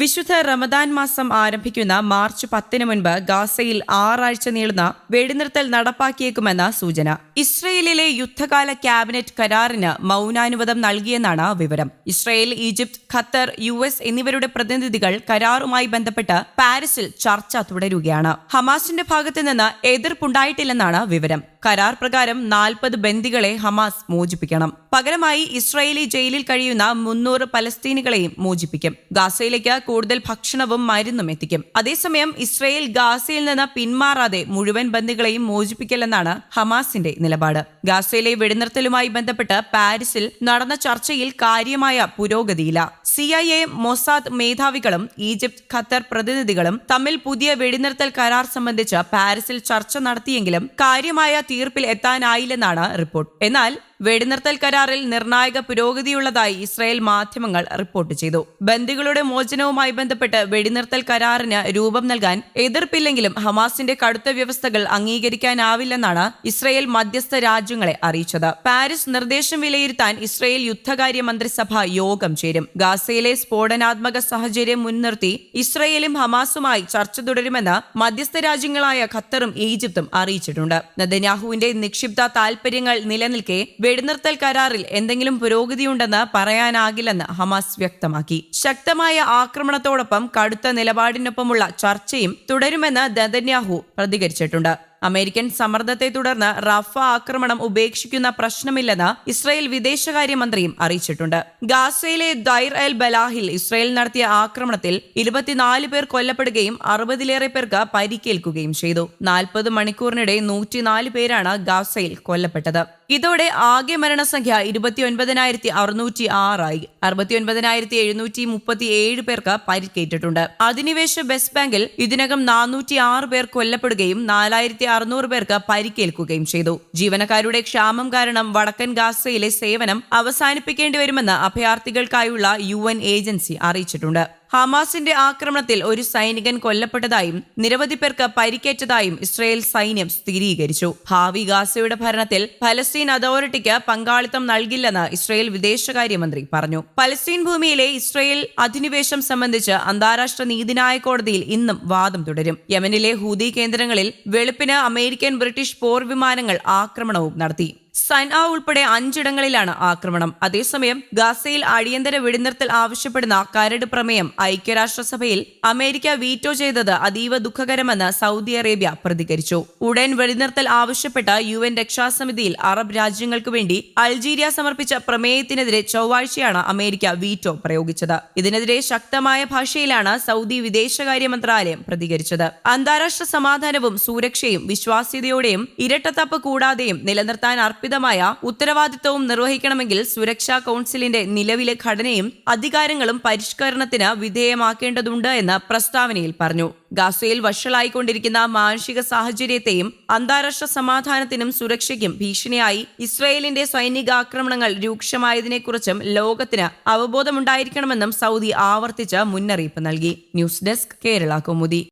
വിശുദ്ധ റമദാൻ മാസം ആരംഭിക്കുന്ന മാർച്ച് പത്തിന് മുൻപ് ഗാസയിൽ ആറാഴ്ച നീളുന്ന വെടിനിർത്തൽ നടപ്പാക്കിയേക്കുമെന്ന സൂചന. ഇസ്രയേലിലെ യുദ്ധകാല ക്യാബിനറ്റ് കരാറിന് മൗനാനുവാദം നൽകിയെന്നാണ് വിവരം. Israel Egypt Qatar U S എന്നിവരുടെ പ്രതിനിധികൾ കരാറുമായി ബന്ധപ്പെട്ട് പാരീസിൽ ചർച്ച തുടരുകയാണ്. ഹമാസിന്റെ ഭാഗത്തു നിന്ന് എതിർപ്പുണ്ടായിട്ടില്ലെന്നാണ് വിവരം. കരാർ പ്രകാരം നാൽപ്പത് ബന്ദികളെ ഹമാസ് മോചിപ്പിക്കണം. പകരമായി ഇസ്രായേലി ജയിലിൽ കഴിയുന്ന മുന്നൂറ് പലസ്തീനികളെയും മോചിപ്പിക്കും. ഗാസയിലേക്ക് കൂടുതൽ ഭക്ഷണവും മരുന്നും എത്തിക്കും. അതേസമയം ഇസ്രായേൽ ഗാസയിൽ നിന്ന് പിന്മാറാതെ മുഴുവൻ ബന്ദികളെയും മോചിപ്പിക്കില്ലെന്നാണ് ഹമാസിന്റെ നിലപാട്. ഗാസയിലെ വെടിനിർത്തലുമായി ബന്ധപ്പെട്ട് പാരീസിൽ നടന്ന ചർച്ചയിൽ കാര്യമായ പുരോഗതിയില്ല. സി ഐ എ മൊസാദ് മേധാവികളും ഈജിപ്ത് ഖത്തർ പ്രതിനിധികളും തമ്മിൽ പുതിയ വെടിനിർത്തൽ കരാർ സംബന്ധിച്ച് പാരീസിൽ ചർച്ച നടത്തിയെങ്കിലും കാര്യമായ തീർപ്പിൽ എത്താനായില്ലെന്നാണ് റിപ്പോർട്ട്. എന്നാൽ വെടിനിർത്തൽ കരാറിൽ നിർണായക പുരോഗതിയുള്ളതായി ഇസ്രായേൽ മാധ്യമങ്ങൾ റിപ്പോർട്ട് ചെയ്തു. ബന്ദികളുടെ മോചനവുമായി ബന്ധപ്പെട്ട് വെടിനിർത്തൽ കരാറിന് രൂപം നൽകാൻ എതിർപ്പില്ലെങ്കിലും ഹമാസിന്റെ കടുത്ത വ്യവസ്ഥകൾ അംഗീകരിക്കാനാവില്ലെന്നാണ് ഇസ്രായേൽ മധ്യസ്ഥ രാജ്യങ്ങളെ അറിയിച്ചത്. പാരീസ് നിർദ്ദേശം വിലയിരുത്താൻ ഇസ്രായേൽ യുദ്ധകാര്യ മന്ത്രിസഭ യോഗം ചേരും. ഗാസയിലെ സ്ഫോടനാത്മക സാഹചര്യം മുൻനിർത്തി ഇസ്രായേലും ഹമാസുമായി ചർച്ച തുടരുമെന്ന് മധ്യസ്ഥ രാജ്യങ്ങളായ ഖത്തറും ഈജിപ്തും അറിയിച്ചിട്ടുണ്ട്. നദന്യാഹുവിന്റെ നിക്ഷിപ്ത താൽപര്യങ്ങൾ നിലനിൽക്കെ വെടിനിർത്തൽ കരാറിൽ എന്തെങ്കിലും പുരോഗതിയുണ്ടെന്ന് പറയാനാകില്ലെന്ന് ഹമാസ് വ്യക്തമാക്കി. ശക്തമായ ആക്രമണത്തോടൊപ്പം കടുത്ത നിലപാടിനൊപ്പമുള്ള ചർച്ചയും തുടരുമെന്ന് ദദന്യാഹു പ്രതികരിച്ചിട്ടുണ്ട്. അമേരിക്കൻ സമ്മർദ്ദത്തെ തുടർന്ന് റഫ ആക്രമണം ഉപേക്ഷിക്കുന്ന പ്രശ്നമില്ലെന്ന് ഇസ്രായേൽ വിദേശകാര്യമന്ത്രിയും അറിയിച്ചിട്ടുണ്ട്. ഗാസയിലെ ദൈർ എൽ ബലാഹിൽ ഇസ്രായേൽ നടത്തിയ ആക്രമണത്തിൽ ഇരുപത്തിനാല് പേർ കൊല്ലപ്പെടുകയും അറുപതിലേറെ പേർക്ക് പരിക്കേൽക്കുകയും ചെയ്തു. നാൽപ്പത് മണിക്കൂറിനിടെ നൂറ്റിനാല് പേരാണ് ഗാസയിൽ കൊല്ലപ്പെട്ടത്. ഇതോടെ ആകെ മരണസംഖ്യ ഇരുപത്തിയൊൻപതിനായിരത്തി അറുന്നൂറ്റി ആറായി അറുപത്തി ഒൻപതിനായിരത്തി എഴുന്നൂറ്റി മുപ്പത്തി ഏഴ് പേർക്ക് പരിക്കേറ്റിട്ടുണ്ട്. അധിനിവേശ വെസ്റ്റ് ബാങ്കിൽ ഇതിനകം നാനൂറ്റി ആറ് പേർ കൊല്ലപ്പെടുകയും നാലായിരത്തി അറുന്നൂറ് പേർക്ക് പരിക്കേൽക്കുകയും ചെയ്തു. ജീവനക്കാരുടെ ക്ഷാമം കാരണം വടക്കൻ ഗാസയിലെ സേവനം അവസാനിപ്പിക്കേണ്ടി വരുമെന്ന് അഭയാർത്ഥികൾക്കായുള്ള യു ഏജൻസി അറിയിച്ചിട്ടുണ്ട്. ഹമാസിന്റെ ആക്രമണത്തിൽ ഒരു സൈനികൻ കൊല്ലപ്പെട്ടതായും നിരവധി പേർക്ക് പരിക്കേറ്റതായും ഇസ്രയേൽ സൈന്യം സ്ഥിരീകരിച്ചു. ഭാവി ഗാസയുടെ ഭരണത്തിൽ ഫലസ്തീൻ അതോറിറ്റിക്ക് പങ്കാളിത്തം നൽകില്ലെന്ന് ഇസ്രയേൽ വിദേശകാര്യമന്ത്രി പറഞ്ഞു. ഫലസ്തീൻ ഭൂമിയിലെ ഇസ്രയേൽ അധിനിവേശം സംബന്ധിച്ച് അന്താരാഷ്ട്ര നീതിന്യായ കോടതിയിൽ ഇന്നും വാദം തുടരും. യമനിലെ ഹൂതി കേന്ദ്രങ്ങളിൽ വെളുപ്പിന് അമേരിക്കൻ ബ്രിട്ടീഷ് പോർ വിമാനങ്ങൾ ആക്രമണവും നടത്തി. സൈന ഉൾപ്പെടെ അഞ്ചിടങ്ങളിലാണ് ആക്രമണം. അതേസമയം ഗാസയിൽ അടിയന്തര വെടിനിർത്തൽ ആവശ്യപ്പെടുന്ന കരട് പ്രമേയം ഐക്യരാഷ്ട്രസഭയിൽ അമേരിക്ക വീറ്റോ ചെയ്തത് അതീവ ദുഃഖകരമെന്ന് സൗദി അറേബ്യ പ്രതികരിച്ചു. ഉടൻ വെടിനിർത്തൽ ആവശ്യപ്പെട്ട യു എൻ രക്ഷാസമിതിയിൽ അറബ് രാജ്യങ്ങൾക്ക് വേണ്ടി അൾജീരിയ സമർപ്പിച്ച പ്രമേയത്തിനെതിരെ ചൊവ്വാഴ്ചയാണ് അമേരിക്ക വീറ്റോ പ്രയോഗിച്ചത്. ഇതിനെതിരെ ശക്തമായ ഭാഷയിലാണ് സൗദി വിദേശകാര്യ മന്ത്രാലയം പ്രതികരിച്ചത്. അന്താരാഷ്ട്ര സമാധാനവും സുരക്ഷയും വിശ്വാസ്യതയോടെയും ഇരട്ടത്തപ്പ് കൂടാതെയും നിലനിർത്താൻ അർപ്പിത കൽപ്പിതമായ ഉത്തരവാദിത്വവും നിർവഹിക്കണമെങ്കിൽ സുരക്ഷാ കൌൺസിലിന്റെ നിലവിലെ ഘടനയും അധികാരങ്ങളും പരിഷ്കരണത്തിന് വിധേയമാക്കേണ്ടതുണ്ട് എന്ന് പ്രസ്താവനയിൽ പറഞ്ഞു. ഗാസയിൽ വഷളായിക്കൊണ്ടിരിക്കുന്ന മാനുഷിക സാഹചര്യത്തെയും അന്താരാഷ്ട്ര സമാധാനത്തിനും സുരക്ഷയ്ക്കും ഭീഷണിയായി ഇസ്രയേലിന്റെ സൈനികാക്രമണങ്ങൾ രൂക്ഷമായതിനെക്കുറിച്ചും ലോകത്തിന് അവബോധമുണ്ടായിരിക്കണമെന്നും സൗദി ആവർത്തിച്ച് മുന്നറിയിപ്പ് നൽകി. News desk Kerala Kaumudi.